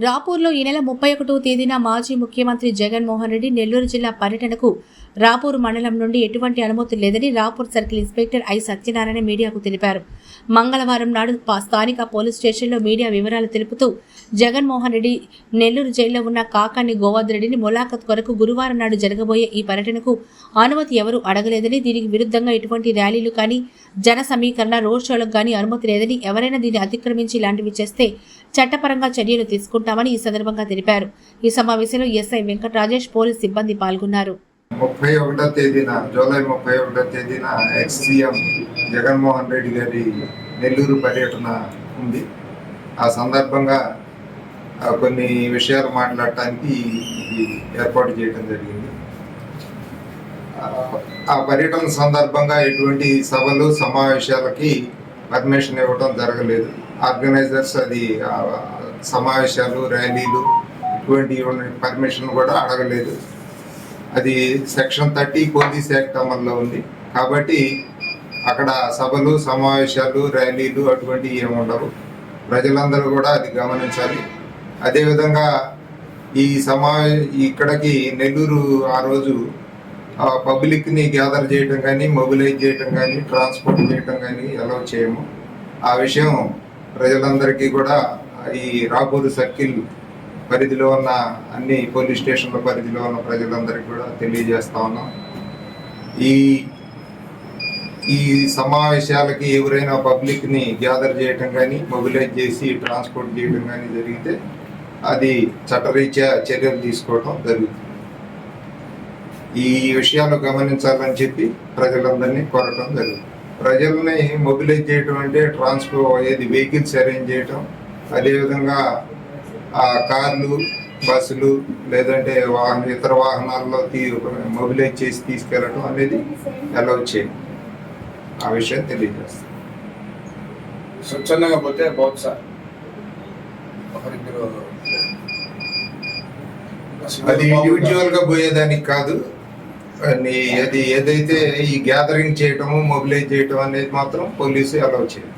రాపూర్లో ఈ నెల ముప్పై ఒకటో తేదీన మాజీ ముఖ్యమంత్రి జగన్మోహన్ రెడ్డి నెల్లూరు జిల్లా పర్యటనకు రాపూర్ మండలం నుండి ఎటువంటి అనుమతి లేదని Rapur circle inspector I Satyanarayana మీడియాకు తెలిపారు. మంగళవారం నాడు స్థానిక పోలీస్ స్టేషన్లో మీడియా వివరాలు తెలుపుతూ జగన్మోహన్ రెడ్డి నెల్లూరు జైల్లో ఉన్న కాకాని గోవర్ధన్ రెడ్డిని ములాఖత్ కొరకు గురువారం నాడు జరగబోయే ఈ పర్యటనకు అనుమతి ఎవరూ అడగలేదని దీనికి విరుద్ధంగా ఎటువంటి ర్యాలీలు కానీ జన సమీకరణ రోడ్ షోలకు కానీ అనుమతి లేదని ఎవరైనా దీన్ని అతిక్రమించి ఇలాంటివి చేస్తే చట్టపరంగా చర్యలు తీసుకుంటామని ఈ సందర్భంగా తెలిపారు. ఈ సమావేశంలో ఎస్ఐ వెంకట రాజేష్ పోలీస్ సిబ్బంది పాల్గొన్నారు. ముప్పై ఒకటో తేదీన జూలై ముప్పై ఒకటో తేదీన ఎక్స్సీఎం జగన్మోహన్ రెడ్డి గారి నెల్లూరు పర్యటన ఉంది. ఆ సందర్భంగా ఆ, కొన్ని విషయాలు మాట్లాడటానికి ఇది ఏర్పాటు చేయడం జరిగింది. ఆ, పర్యటన సందర్భంగా ఎటువంటి సభలు సమావేశాలకి పర్మిషన్ ఇవ్వడం జరగలేదు. ఆర్గనైజర్స్ అది సమావేశాలు ర్యాలీలు ఇటువంటి పర్మిషన్ కూడా అడగలేదు. అది సెక్షన్ థర్టీ పోలీస్ యాక్ట్ అమల్లో ఉంది. కాబట్టి అక్కడ సభలు సమావేశాలు ర్యాలీలు అటువంటివి ఏమి ఉండవు. ప్రజలందరూ కూడా అది గమనించాలి. అదేవిధంగా ఈ సమావే ఇక్కడికి నెల్లూరు ఆ రోజు పబ్లిక్ని గ్యాదర్ చేయటం కానీ మొబిలైజ్ చేయటం కానీ ట్రాన్స్పోర్ట్ చేయటం కానీ ఎలా చేయము. ఆ విషయం ప్రజలందరికీ కూడా ఈ రాపూరు సర్కిల్ పరిధిలో ఉన్న అన్ని పోలీస్ స్టేషన్ల పరిధిలో ఉన్న ప్రజలందరికీ కూడా తెలియజేస్తా ఉన్నాం. ఈ ఈ సమావేశాలకి ఎవరైనా పబ్లిక్ని గ్యాదర్ చేయటం కానీ మొబిలైజ్ చేసి ట్రాన్స్పోర్ట్ చేయడం కానీ జరిగితే అది చట్టరీత్యా చర్యలు తీసుకోవటం జరుగుతుంది. ఈ విషయాలు గమనించాలని చెప్పి ప్రజలందరినీ కోరటం జరుగుతుంది. ప్రజల్ని మొబిలైజ్ చేయటం అంటే ట్రాన్స్పోర్ట్ అయ్యేది వెహికల్స్ అరేంజ్ చేయటం అదేవిధంగా ఆ కార్లు బస్సులు లేదంటే వాహన ఇతర వాహనాల్లో తీ మొబిలైజ్ చేసి తీసుకెళ్ళటం అనేది అలౌ చేయండి ఆ విషయం తెలియజేస్తాం స్వచ్ఛందంగా పోతే బాగుంది సార్ ఒకరిద్దరు అది ఇండివిజువల్గా పోయేదానికి కాదు. అది ఏదైతే ఈ గ్యాదరింగ్ చేయటము మొబిలైజ్ చేయటం అనేది మాత్రం పోలీసు అలౌ చేయాలి